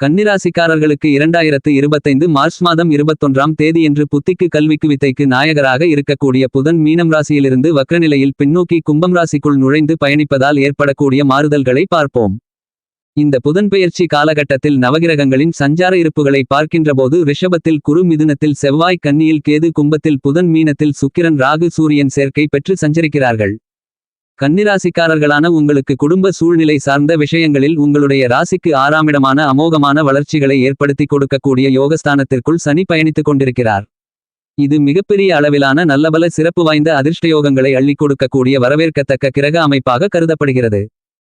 கன்னிராசிக்காரர்களுக்கு இரண்டாயிரத்து இருபத்தைந்து மார்ச் மாதம் இருபத்தொன்றாம் தேதியன்று புத்திக்கு கல்விக்கு வித்தைக்கு நாயகராக இருக்கக்கூடிய புதன் மீனம் ராசியிலிருந்து வக்ரநிலையில் பின்னோக்கி கும்பம் ராசிக்குள் நுழைந்து பயணிப்பதால் ஏற்படக்கூடிய மாறுதல்களை பார்ப்போம். இந்த புதன் பெயர்ச்சி காலகட்டத்தில் நவகிரகங்களின் சஞ்சார இருப்புகளை பார்க்கின்றபோது ரிஷபத்தில் குரு மிதுனத்தில் செவ்வாய் கன்னியில் கேது கும்பத்தில் புதன் மீனத்தில் சுக்கிரன் ராகு சூரியன் சேர்க்கை பெற்று சஞ்சரிக்கிறார்கள். கன்னிராசிக்காரர்களான உங்களுக்கு குடும்ப சூழ்நிலை சார்ந்த விஷயங்களில் உங்களுடைய ராசிக்கு ஆறாமிடமான அமோகமான வளர்ச்சிகளை ஏற்படுத்தி கொடுக்கக்கூடிய யோகஸ்தானத்திற்குள் சனி பயணித்துக் கொண்டிருக்கிறார். இது மிகப்பெரிய அளவிலான நல்லபல சிறப்பு வாய்ந்த அதிர்ஷ்டயோகங்களை அள்ளிக் கொடுக்கக்கூடிய வரவேற்கத்தக்க கிரக அமைப்பாக கருதப்படுகிறது.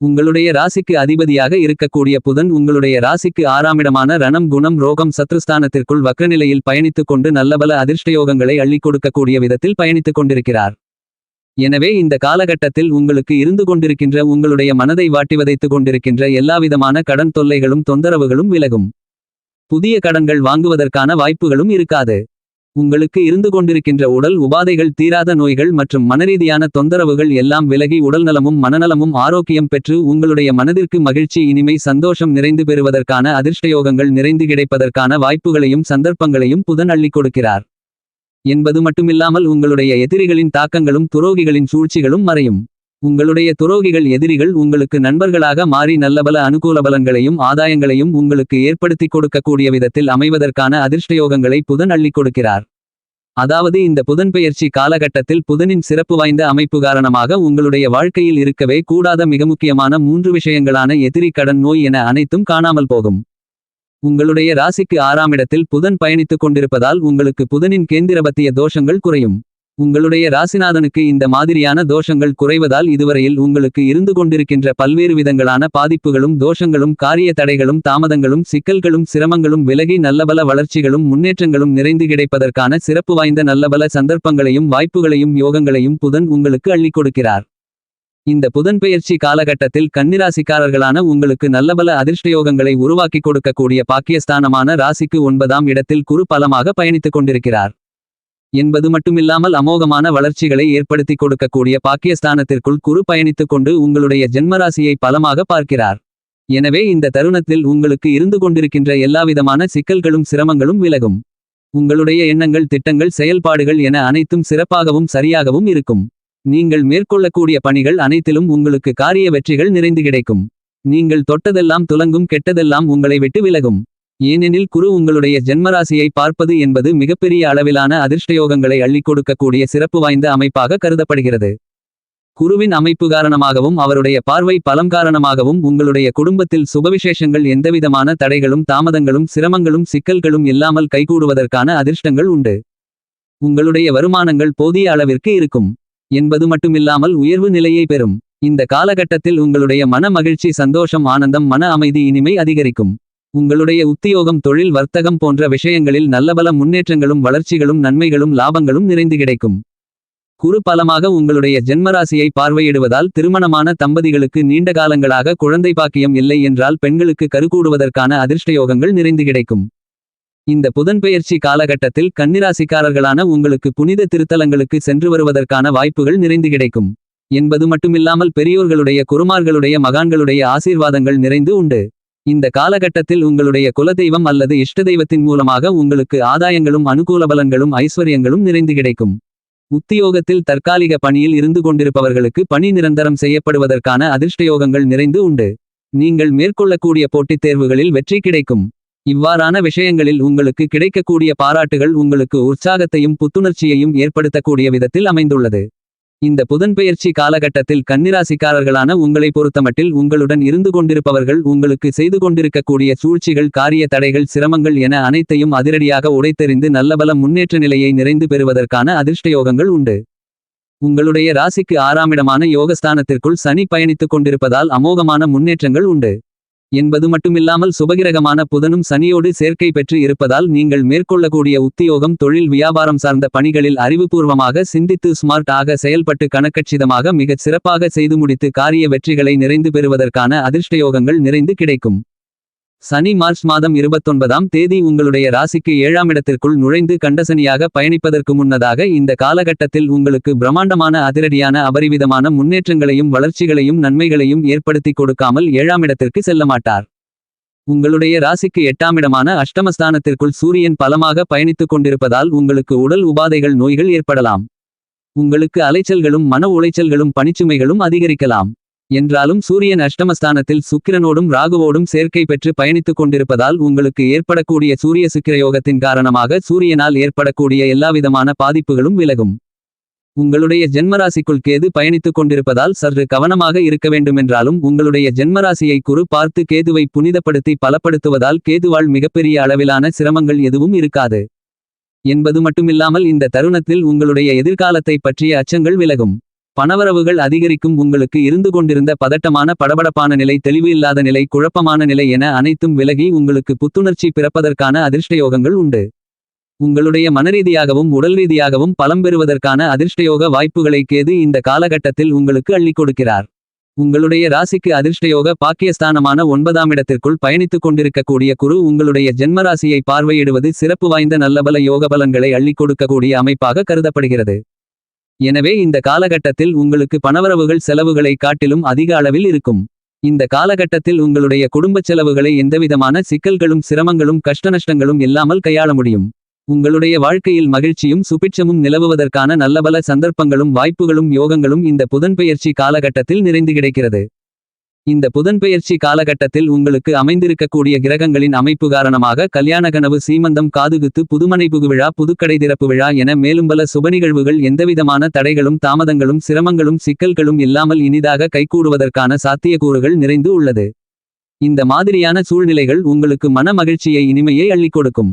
உங்களுடைய ராசிக்கு அதிபதியாக இருக்கக்கூடிய புதன் உங்களுடைய ராசிக்கு ஆறாமிடமான ரணம் குணம் ரோகம் சத்ருஸ்தானத்திற்குள் வக்ரநிலையில் பயணித்துக் கொண்டு நல்லபல அதிர்ஷ்டயோகங்களை அள்ளிக் கொடுக்கக்கூடிய விதத்தில் பயணித்துக் கொண்டிருக்கிறார். எனவே இந்த காலகட்டத்தில் உங்களுக்கு இருந்து கொண்டிருக்கின்ற உங்களுடைய மனதை வாட்டி வதைத்துக் கொண்டிருக்கின்ற எல்லாவிதமான கடன் தொல்லைகளும் தொந்தரவுகளும் விலகும். புதிய கடன்கள் வாங்குவதற்கான வாய்ப்புகளும் இருக்காது. உங்களுக்கு இருந்து கொண்டிருக்கின்ற உடல் உபாதைகள் தீராத நோய்கள் மற்றும் மனரீதியான தொந்தரவுகள் எல்லாம் விலகி உடல்நலமும் மனநலமும் ஆரோக்கியம் பெற்று உங்களுடைய மனதிற்கு மகிழ்ச்சி இனிமை சந்தோஷம் நிறைந்து பெறுவதற்கான அதிர்ஷ்டயோகங்கள் நிறைந்து கிடைப்பதற்கான வாய்ப்புகளையும் சந்தர்ப்பங்களையும் புதன் அள்ளிக் கொடுக்கிறார். என்பது மட்டுமில்லாமல் உங்களுடைய எதிரிகளின் தாக்கங்களும் துரோகிகளின் சூழ்ச்சிகளும் மறையும். உங்களுடைய துரோகிகள் எதிரிகள் உங்களுக்கு நண்பர்களாக மாறி நல்லபல அனுகூல பலன்களையும் ஆதாயங்களையும் உங்களுக்கு ஏற்படுத்தி கொடுக்கக்கூடிய விதத்தில் அமைவதற்கான அதிர்ஷ்டயோகங்களை புதன் அள்ளிக் கொடுக்கிறார். அதாவது இந்த புதன் பெயர்ச்சி காலகட்டத்தில் புதனின் சிறப்பு வாய்ந்த அமைப்பு காரணமாக உங்களுடைய வாழ்க்கையில் இருக்கவே கூடாத மிக முக்கியமான மூன்று விஷயங்களான எதிரி கடன் நோய் என அனைத்தும் காணாமல் போகும். உங்களுடைய ராசிக்கு ஆறாம் இடத்தில் புதன் பயணித்துக் கொண்டிருப்பதால் உங்களுக்கு புதனின் கேந்திரபத்திய தோஷங்கள் குறையும். உங்களுடைய ராசிநாதனுக்கு இந்த மாதிரியான தோஷங்கள் குறைவதால் இதுவரையில் உங்களுக்கு இருந்து கொண்டிருக்கின்ற பல்வேறு விதங்களான பாதிப்புகளும் தோஷங்களும் காரிய தடைகளும் தாமதங்களும் சிக்கல்களும் சிரமங்களும் விலகி நல்லபல வளர்ச்சிகளும் முன்னேற்றங்களும் நிறைந்து கிடைப்பதற்கான சிறப்பு வாய்ந்த நல்லபல சந்தர்ப்பங்களையும் வாய்ப்புகளையும் யோகங்களையும் புதன் உங்களுக்கு அள்ளிக் கொடுக்கிறார். இந்த புதன்பெயர்ச்சி காலகட்டத்தில் கன்னிராசிக்காரர்களான உங்களுக்கு நல்லபல அதிர்ஷ்டயோகங்களை உருவாக்கிக் கொடுக்கக்கூடிய பாக்கியஸ்தானமான ராசிக்கு ஒன்பதாம் இடத்தில் குரு பலமாக பயணித்துக் கொண்டிருக்கிறார். என்பது மட்டுமில்லாமல் அமோகமான வளர்ச்சிகளை ஏற்படுத்தி கொடுக்கக்கூடிய பாக்கியஸ்தானத்திற்குள் குரு பயணித்துக் கொண்டு உங்களுடைய ஜென்மராசியை பலமாக பார்க்கிறார். எனவே இந்த தருணத்தில் உங்களுக்கு இருந்து கொண்டிருக்கின்ற எல்லாவிதமான சிக்கல்களும் சிரமங்களும் விலகும். உங்களுடைய எண்ணங்கள் திட்டங்கள் செயல்பாடுகள் என அனைத்தும் சிறப்பாகவும் சரியாகவும் இருக்கும். நீங்கள் மேற்கொள்ளக்கூடிய பணிகள் அனைத்திலும் உங்களுக்கு காரிய வெற்றிகள் நிறைந்து கிடைக்கும். நீங்கள் தொட்டதெல்லாம் துலங்கும் கெட்டதெல்லாம் உங்களை விட்டு விலகும். ஏனெனில் குரு உங்களுடைய ஜென்மராசியை பார்ப்பது என்பது மிகப்பெரிய அளவிலான அதிர்ஷ்டயோகங்களை அள்ளிக் கொடுக்கக்கூடிய சிறப்பு வாய்ந்த அமைப்பாக கருதப்படுகிறது. குருவின் அமைப்பு காரணமாகவும் அவருடைய பார்வை பலம் காரணமாகவும் உங்களுடைய குடும்பத்தில் சுபவிசேஷங்கள் எந்தவிதமான தடைகளும் தாமதங்களும் சிரமங்களும் சிக்கல்களும் இல்லாமல் கைகூடுவதற்கான அதிர்ஷ்டங்கள் உண்டு. உங்களுடைய வருமானங்கள் போதிய அளவிற்கு இருக்கும். என்பது மட்டுமில்லாமல் உயர்வு நிலையை பெறும். இந்த காலகட்டத்தில் உங்களுடைய மன மகிழ்ச்சி சந்தோஷம் ஆனந்தம் மன அமைதி இனிமை அதிகரிக்கும். உங்களுடைய உத்தியோகம் தொழில் வர்த்தகம் போன்ற விஷயங்களில் நல்லபல முன்னேற்றங்களும் வளர்ச்சிகளும் நன்மைகளும் லாபங்களும் நிறைந்து கிடைக்கும். குறு பலமாக உங்களுடைய ஜென்மராசியை பார்வையிடுவதால் திருமணமான தம்பதிகளுக்கு நீண்ட காலங்களாக குழந்தை பாக்கியம் இல்லை என்றால் பெண்களுக்கு கருக்கூடுவதற்கான அதிர்ஷ்டயோகங்கள் நிறைந்து கிடைக்கும். இந்த புதன்பெயர்ச்சி காலகட்டத்தில் கன்னிராசிக்காரர்களான உங்களுக்கு புனித திருத்தலங்களுக்கு சென்று வருவதற்கான வாய்ப்புகள் நிறைந்து கிடைக்கும். என்பது மட்டுமில்லாமல் பெரியோர்களுடைய குருமார்களுடைய மகான்களுடைய ஆசீர்வாதங்கள் நிறைந்து உண்டு. இந்த காலகட்டத்தில் உங்களுடைய குலதெய்வம் அல்லது இஷ்ட தெய்வத்தின் மூலமாக உங்களுக்கு ஆதாயங்களும் அனுகூல பலன்களும் ஐஸ்வர்யங்களும் நிறைந்து கிடைக்கும். உத்தியோகத்தில் தற்காலிக பணியில் இருந்து கொண்டிருப்பவர்களுக்கு பணி நிரந்தரம் செய்யப்படுவதற்கான அதிர்ஷ்டயோகங்கள் நிறைந்து உண்டு. நீங்கள் மேற்கொள்ளக்கூடிய போட்டித் தேர்வுகளில் வெற்றி கிடைக்கும். இவ்வாறான விஷயங்களில் உங்களுக்கு கிடைக்கக்கூடிய பாராட்டுகள் உங்களுக்கு உற்சாகத்தையும் புத்துணர்ச்சியையும் ஏற்படுத்தக்கூடிய விதத்தில் அமைந்துள்ளது. இந்த புதன்பெயர்ச்சி காலகட்டத்தில் கன்னிராசிக்காரர்களான உங்களை பொறுத்தமட்டில் உங்களுடன் இருந்து கொண்டிருப்பவர்கள் உங்களுக்கு செய்து கொண்டிருக்கக்கூடிய சூழ்ச்சிகள் காரிய தடைகள் சிரமங்கள் என அனைத்தையும் அதிரடியாக உடைத்தெறிந்து நல்லபல முன்னேற்ற நிலையை நிறைந்து பெறுவதற்கான அதிர்ஷ்டயோகங்கள் உண்டு. உங்களுடைய ராசிக்கு ஆறாமிடமான யோகஸ்தானத்திற்குள் சனி பயணித்துக் கொண்டிருப்பதால் அமோகமான முன்னேற்றங்கள் உண்டு. என்பது மட்டுமில்லாமல் சுபகிரகமான புதனும் சனியோடு சேர்க்கை பெற்று இருப்பதால் நீங்கள் மேற்கொள்ளக்கூடிய உத்தியோகம் தொழில் வியாபாரம் சார்ந்த பணிகளில் அறிவுபூர்வமாக சிந்தித்து ஸ்மார்ட் ஆக செயல்பட்டு கணக்கச்சிதமாக மிகச் சிறப்பாக செய்து முடித்து காரிய வெற்றிகளை நிறைந்து பெறுவதற்கான அதிர்ஷ்டயோகங்கள் நிறைந்து கிடைக்கும். சனி மார்ச் மாதம் இருபத்தொன்பதாம் தேதி உங்களுடைய ராசிக்கு ஏழாம் இடத்திற்குள் நுழைந்து கண்டசனியாக பயணிப்பதற்கு முன்னதாக இந்த காலகட்டத்தில் உங்களுக்கு பிரம்மாண்டமான அதிரடியான அபரிவிதமான முன்னேற்றங்களையும் வளர்ச்சிகளையும் நன்மைகளையும் ஏற்படுத்தி கொடுக்காமல் ஏழாம் இடத்திற்கு செல்ல மாட்டார். உங்களுடைய ராசிக்கு எட்டாம் இடமான அஷ்டமஸ்தானத்திற்குள் சூரியன் பலமாக பயணித்துக் கொண்டிருப்பதால் உங்களுக்கு உடல் உபாதைகள் நோய்கள் ஏற்படலாம். உங்களுக்கு அலைச்சல்களும் மன உளைச்சல்களும் பணிச்சுமைகளும் அதிகரிக்கலாம். என்றாலும் சூரியன் அஷ்டமஸ்தானத்தில் சுக்கிரனோடும் ராகுவோடும் சேர்க்கை பெற்று பயணித்துக் கொண்டிருப்பதால் உங்களுக்கு ஏற்படக்கூடிய சூரிய சுக்கிர யோகத்தின் காரணமாக சூரியனால் ஏற்படக்கூடிய எல்லாவிதமான பாதிப்புகளும் விலகும். உங்களுடைய ஜென்மராசிக்குள் கேது பயணித்துக் கொண்டிருப்பதால் சற்று கவனமாக இருக்க வேண்டுமென்றாலும் உங்களுடைய ஜென்மராசியை குறு பார்த்து கேதுவை புனிதப்படுத்தி பலப்படுத்துவதால் கேதுவால் மிகப்பெரிய அளவிலான சிரமங்கள் எதுவும் இருக்காது. என்பது மட்டுமில்லாமல் இந்த தருணத்தில் உங்களுடைய எதிர்காலத்தை பற்றிய அச்சங்கள் விலகும். பணவரவுகள் அதிகரிக்கும் உங்களுக்கு இருந்து கொண்டிருந்த பதட்டமான படபடப்பான நிலை தெளிவு இல்லாத நிலை குழப்பமான நிலை என அனைத்தும் விலகி உங்களுக்கு புத்துணர்ச்சி பிறப்பதற்கான அதிர்ஷ்டயோகங்கள் உண்டு. உங்களுடைய மனரீதியாகவும் உடல் ரீதியாகவும் பலம் பெறுவதற்கான அதிர்ஷ்டயோக வாய்ப்புகளை கேது இந்த காலகட்டத்தில் உங்களுக்கு அள்ளிக் கொடுக்கிறார். உங்களுடைய ராசிக்கு அதிர்ஷ்டயோக பாக்கியஸ்தானமான ஒன்பதாம் இடத்திற்குள் பயணித்துக் கொண்டிருக்கக்கூடிய குரு உங்களுடைய ஜென்மராசியை பார்வையிடுவது சிறப்பு வாய்ந்த நல்லபல யோக பலன்களை அள்ளிக் கொடுக்கக்கூடிய அமைப்பாக கருதப்படுகிறது. எனவே இந்த காலகட்டத்தில் உங்களுக்கு பணவரவுகள் செலவுகளை காட்டிலும் அதிக அளவில் இருக்கும். இந்த காலகட்டத்தில் உங்களுடைய குடும்பச் செலவுகளை எந்தவிதமான சிக்கல்களும் சிரமங்களும் கஷ்டநஷ்டங்களும் இல்லாமல் கையாள முடியும். உங்களுடைய வாழ்க்கையில் மகிழ்ச்சியும் சுபிட்சமும் நிலவுவதற்கான நல்லபல சந்தர்ப்பங்களும் வாய்ப்புகளும் யோகங்களும் இந்த புதன்பெயர்ச்சி காலகட்டத்தில் நிறைந்து கிடைக்கிறது. இந்த புதன்பெயர்ச்சி காலகட்டத்தில் உங்களுக்கு அமைந்திருக்கக்கூடிய கிரகங்களின் அமைப்பு காரணமாக கல்யாண கனவு சீமந்தம் காதுகுத்து புதுமனை புகுவிழா புதுக்கடை திறப்பு விழா என மேலும் பல சுபநிகழ்வுகள் எந்தவிதமான தடைகளும் தாமதங்களும் சிரமங்களும் சிக்கல்களும் இல்லாமல் இனிதாக கைகூடுவதற்கான சாத்தியக்கூறுகள் நிறைந்து உள்ளது. இந்த மாதிரியான சூழ்நிலைகள் உங்களுக்கு மன மகிழ்ச்சியை இனிமையை அள்ளிக் கொடுக்கும்.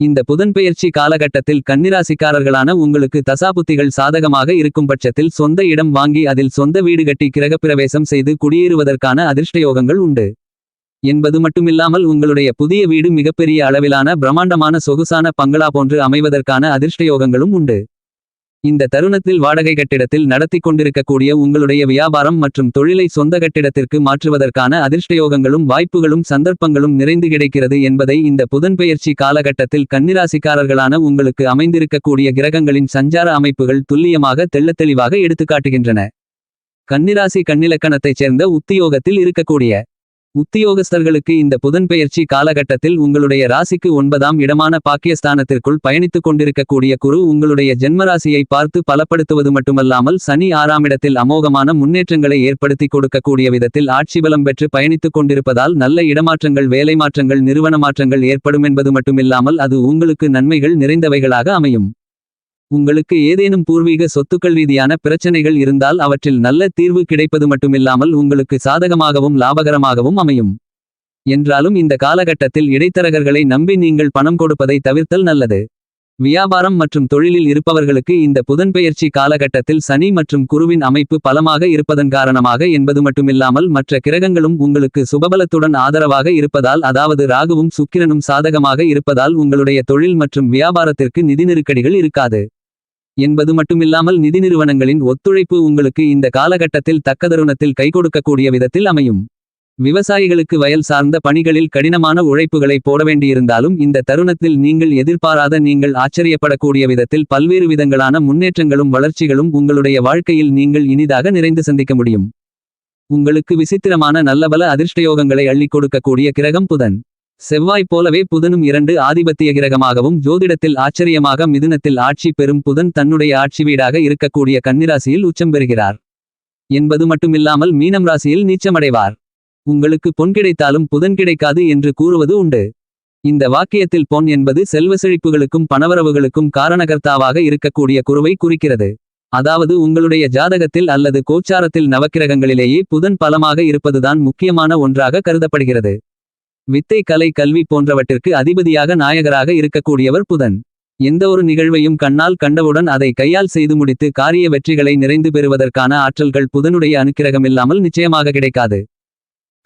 இந்த புதன்பெயர்ச்சி காலகட்டத்தில் கன்னிராசிக்காரர்களான உங்களுக்கு தசாபுத்திகள் சாதகமாக இருக்கும் பட்சத்தில் சொந்த இடம் வாங்கி அதில் சொந்த வீடு கட்டி கிரகப்பிரவேசம் செய்து குடியேறுவதற்கான அதிர்ஷ்டயோகங்கள் உண்டு. என்பது மட்டுமில்லாமல் உங்களுடைய புதிய வீடு மிகப்பெரிய அளவிலான பிரம்மாண்டமான சொகுசான பங்களா போன்று அமைவதற்கான அதிர்ஷ்டயோகங்களும் உண்டு. இந்த தருணத்தில் வாடகை கட்டிடத்தில் நடத்தி கொண்டிருக்கக்கூடிய உங்களுடைய வியாபாரம் மற்றும் தொழிலை சொந்த கட்டிடத்திற்கு மாற்றுவதற்கான அதிர்ஷ்டயோகங்களும் வாய்ப்புகளும் சந்தர்ப்பங்களும் நிறைந்து கிடைக்கிறது என்பதை இந்த புதன்பெயர்ச்சி காலகட்டத்தில் கன்னிராசிக்காரர்களான உங்களுக்கு அமைந்திருக்கக்கூடிய கிரகங்களின் சஞ்சார அமைப்புகள் துல்லியமாக தெள்ளத்தெளிவாக எடுத்துக்காட்டுகின்றன. கன்னிராசி கண்ணிலக்கணத்தைச் சேர்ந்த உத்தியோகத்தில் இருக்கக்கூடிய உத்தியோகஸ்தர்களுக்கு இந்த புதன்பெயர்ச்சி காலகட்டத்தில் உங்களுடைய ராசிக்கு ஒன்பதாம் இடமான பாக்கியஸ்தானத்திற்குள் பயணித்துக் கொண்டிருக்கக்கூடிய குரு உங்களுடைய ஜென்மராசியை பார்த்து பலப்படுத்துவது மட்டுமல்லாமல் சனி ஆறாம் இடத்தில் அமோகமான முன்னேற்றங்களை ஏற்படுத்தி கொடுக்கக்கூடிய விதத்தில் ஆட்சி பலம் பெற்று பயணித்துக் கொண்டிருப்பதால் நல்ல இடமாற்றங்கள் வேலை மாற்றங்கள் நிறுவன மாற்றங்கள் ஏற்படும் என்பது மட்டுமில்லாமல் அது உங்களுக்கு நன்மைகள் நிறைந்தவைகளாக அமையும். உங்களுக்கு ஏதேனும் பூர்வீக சொத்துக்கள் ரீதியான பிரச்சனைகள் இருந்தால் அவற்றில் நல்ல தீர்வு கிடைப்பது மட்டுமில்லாமல் உங்களுக்கு சாதகமாகவும் லாபகரமாகவும் அமையும். என்றாலும் இந்த காலகட்டத்தில் இடைத்தரகர்களை நம்பி நீங்கள் பணம் கொடுப்பதை தவிர்த்தல் நல்லது. வியாபாரம் மற்றும் தொழிலில் இருப்பவர்களுக்கு இந்த புதன்பெயர்ச்சி காலகட்டத்தில் சனி மற்றும் குருவின் அமைப்பு பலமாக இருப்பதன் காரணமாக என்பது மட்டுமில்லாமல் மற்ற கிரகங்களும் உங்களுக்கு சுபபலத்துடன் ஆதரவாக இருப்பதால் அதாவது ராகுவும் சுக்கிரனும் சாதகமாக இருப்பதால் உங்களுடைய தொழில் மற்றும் வியாபாரத்திற்கு நிதி நெருக்கடிகள் இருக்காது. என்பது மட்டுமில்லாமல் நிதி நிறுவனங்களின் ஒத்துழைப்பு உங்களுக்கு இந்த காலகட்டத்தில் தக்க தருணத்தில் கைகொடுக்கக்கூடிய விதத்தில் அமையும். விவசாயிகளுக்கு வயல் சார்ந்த பணிகளில் கடினமான உழைப்புகளை போட வேண்டியிருந்தாலும் இந்த தருணத்தில் நீங்கள் எதிர்பாராத நீங்கள் ஆச்சரியப்படக்கூடிய விதத்தில் பல்வேறு விதங்களான முன்னேற்றங்களும் வளர்ச்சிகளும் உங்களுடைய வாழ்க்கையில் நீங்கள் இனிதாக நிறைந்து சந்திக்க முடியும். உங்களுக்கு விசித்திரமான நல்லபல அதிர்ஷ்டயோகங்களை அள்ளிக் கொடுக்கக்கூடிய கிரகம் புதன். செவ்வாய் போலவே புதனும் இரண்டு ஆதிபத்திய கிரகமாகவும் ஜோதிடத்தில் ஆச்சரியமாக மிதுனத்தில் ஆட்சி பெறும் புதன் தன்னுடைய ஆட்சி வீடாக இருக்கக்கூடிய கன்னிராசியில் உச்சம் பெறுகிறார். என்பது மட்டுமில்லாமல் மீனம் ராசியில் நீச்சமடைவார். உங்களுக்கு பொன் கிடைத்தாலும் புதன் கிடைக்காது என்று கூறுவது உண்டு. இந்த வாக்கியத்தில் பொன் என்பது செல்வ செழிப்புகளுக்கும் பணவரவுகளுக்கும் காரணகர்த்தாவாக இருக்கக்கூடிய குருவை குறிக்கிறது. அதாவது உங்களுடைய ஜாதகத்தில் அல்லது கோச்சாரத்தில் நவக்கிரகங்களிலேயே புதன் பலமாக இருப்பதுதான் முக்கியமான ஒன்றாக கருதப்படுகிறது. வித்தை கலை கல்வி போன்றவற்றிற்கு அதிபதியாக நாயகராக இருக்கக்கூடியவர் புதன். எந்த ஒரு நிகழ்வையும் கண்ணால் கண்டவுடன் அதை கையால் செய்து முடித்து காரிய வெற்றிகளை நிறைந்து பெறுவதற்கான ஆற்றல்கள் புதனுடைய அனுக்கிரகமில்லாமல் நிச்சயமாக கிடைக்காது.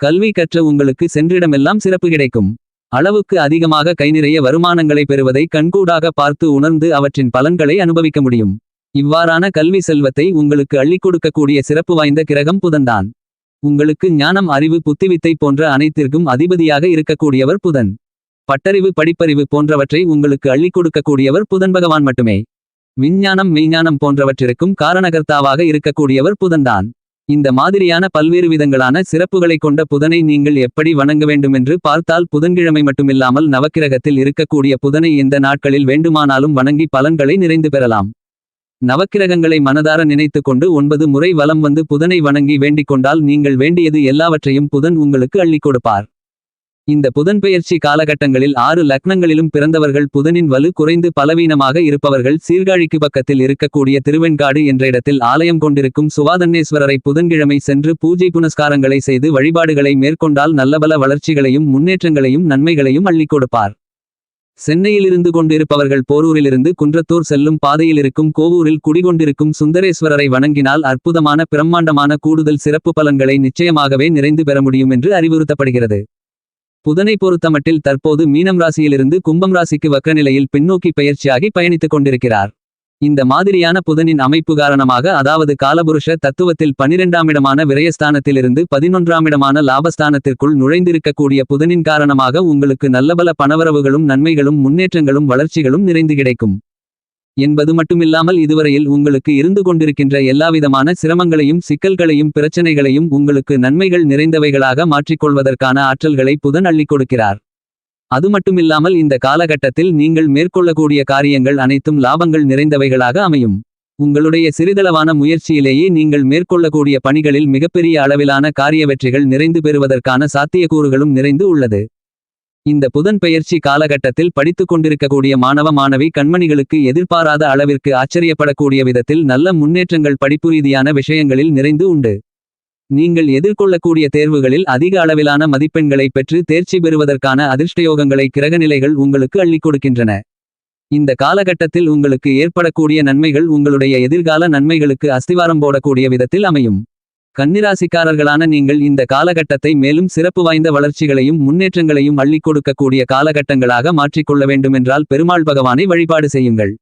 கல்வி கற்ற உங்களுக்கு சென்றிடமெல்லாம் சிறப்பு கிடைக்கும். அளவுக்கு அதிகமாக கைநிறைய வருமானங்களை பெறுவதை கண்கூடாக பார்த்து உணர்ந்து அவற்றின் பலன்களை அனுபவிக்க முடியும். இவ்வாறான கல்வி செல்வத்தை உங்களுக்கு அள்ளிக் கொடுக்கக்கூடிய சிறப்பு வாய்ந்த கிரகம் புதன்தான். உங்களுக்கு ஞானம் அறிவு புத்திவித்தை போன்ற அனைத்திற்கும் அதிபதியாக இருக்கக்கூடியவர் புதன். பட்டறிவு படிப்பறிவு போன்றவற்றை உங்களுக்கு அள்ளிக் கொடுக்கக்கூடியவர் புதன் பகவான் மட்டுமே. விஞ்ஞானம் மெய்ஞானம் போன்றவற்றிற்கும் காரணகர்த்தாவாக இருக்கக்கூடியவர் புதன்தான். இந்த மாதிரியான பல்வேறு விதங்களான சிறப்புகளைக் கொண்ட புதனை நீங்கள் எப்படி வணங்க வேண்டுமென்று பார்த்தால் புதன்கிழமை மட்டுமில்லாமல் நவக்கிரகத்தில் இருக்கக்கூடிய புதனை இந்த நாட்களில் வேண்டுமானாலும் வணங்கி பலன்களை நிறைந்து பெறலாம். நவக்கிரகங்களை மனதார நினைத்து கொண்டு ஒன்பது முறை வலம் வந்து புதனை வணங்கி வேண்டிக் கொண்டால் நீங்கள் வேண்டியது எல்லாவற்றையும் புதன் உங்களுக்கு அள்ளிக் கொடுப்பார். இந்த புதன் பெயர்ச்சி காலகட்டங்களில் ஆறு லக்னங்களிலும் பிறந்தவர்கள் புதனின் வலு குறைந்து பலவீனமாக இருப்பவர்கள் சீர்காழிக்கு பக்கத்தில் இருக்கக்கூடிய திருவெண்காடு என்ற இடத்தில் ஆலயம் கொண்டிருக்கும் சுவாதன்னேஸ்வரரை புதன்கிழமை சென்று பூஜை புனஸ்காரங்களை செய்து வழிபாடுகளை மேற்கொண்டால் நல்லபல வளர்ச்சிகளையும் முன்னேற்றங்களையும் நன்மைகளையும் அள்ளிக் கொடுப்பார். சென்னையிலிருந்து கொண்டிருப்பவர்கள் போரூரிலிருந்து குன்றத்தூர் செல்லும் பாதையில் இருக்கும் கோவூரில் குடிகொண்டிருக்கும் சுந்தரேஸ்வரரை வணங்கினால் அற்புதமான பிரம்மாண்டமான கூடுதல் சிறப்பு பலன்களை நிச்சயமாகவே நிறைந்து பெற முடியும் என்று அறிவுறுத்தப்படுகிறது. புதனை பொறுத்தமட்டில் தற்போது மீனம் ராசியிலிருந்து கும்பம் ராசிக்கு வக்ரநிலையில் பின்னோக்கி பயிற்சியாகி பயணித்துக் கொண்டிருக்கிறார். இந்த மாதிரியான புதனின் அமைப்பு காரணமாக அதாவது காலபுருஷ தத்துவத்தில் பனிரெண்டாம் இடமான விரயஸ்தானத்திலிருந்து பதினொன்றாம் இடமான லாபஸ்தானத்திற்குள் நுழைந்திருக்கக்கூடிய புதனின் காரணமாக உங்களுக்கு நல்லபல பணவரவுகளும் நன்மைகளும் முன்னேற்றங்களும் வளர்ச்சிகளும் நிறைந்து கிடைக்கும். என்பது மட்டுமில்லாமல் இதுவரையில் உங்களுக்கு இருந்து கொண்டிருக்கின்ற எல்லாவிதமான சிரமங்களையும் சிக்கல்களையும் பிரச்சனைகளையும் உங்களுக்கு நன்மைகள் நிறைந்தவைகளாக மாற்றிக்கொள்வதற்கான ஆற்றல்களை புதன் அள்ளிக் கொடுக்கிறார். அது மட்டுமில்லாமல் இந்த காலகட்டத்தில் நீங்கள் மேற்கொள்ளக்கூடிய காரியங்கள் அனைத்தும் லாபங்கள் நிறைந்தவைகளாக அமையும். உங்களுடைய சிறிதளவான முயற்சியிலேயே நீங்கள் மேற்கொள்ளக்கூடிய பணிகளில் மிகப்பெரிய அளவிலான காரிய வெற்றிகள் நிறைந்து பெறுவதற்கான சாத்தியக்கூறுகளும் நிறைந்து உள்ளது. இந்த புதன் பெயர்ச்சி காலகட்டத்தில் படித்துக் கொண்டிருக்கக்கூடிய மாணவ மாணவி கண்மணிகளுக்கு எதிர்பாராத அளவிற்கு ஆச்சரியப்படக்கூடிய விதத்தில் நல்ல முன்னேற்றங்கள் படிப்பு ரீதியான விஷயங்களில் நிறைந்து உண்டு. நீங்கள் எதிர்கொள்ளக்கூடிய தேர்வுகளில் அதிக அளவிலான மதிப்பெண்களை பெற்று தேர்ச்சி பெறுவதற்கான அதிர்ஷ்டயோகங்களை கிரகநிலைகள் உங்களுக்கு அள்ளிக் கொடுக்கின்றன. இந்த காலகட்டத்தில் உங்களுக்கு ஏற்படக்கூடிய நன்மைகள் உங்களுடைய எதிர்கால நன்மைகளுக்கு அஸ்திவாரம் போடக்கூடிய விதத்தில் அமையும். கன்னிராசிக்காரர்களான நீங்கள் இந்த காலகட்டத்தை மேலும் சிறப்பு வாய்ந்த வளர்ச்சிகளையும் முன்னேற்றங்களையும் அள்ளிக் கொடுக்கக்கூடிய காலகட்டங்களாக மாற்றிக்கொள்ள வேண்டுமென்றால் பெருமாள் பகவானை வழிபாடு செய்யுங்கள்.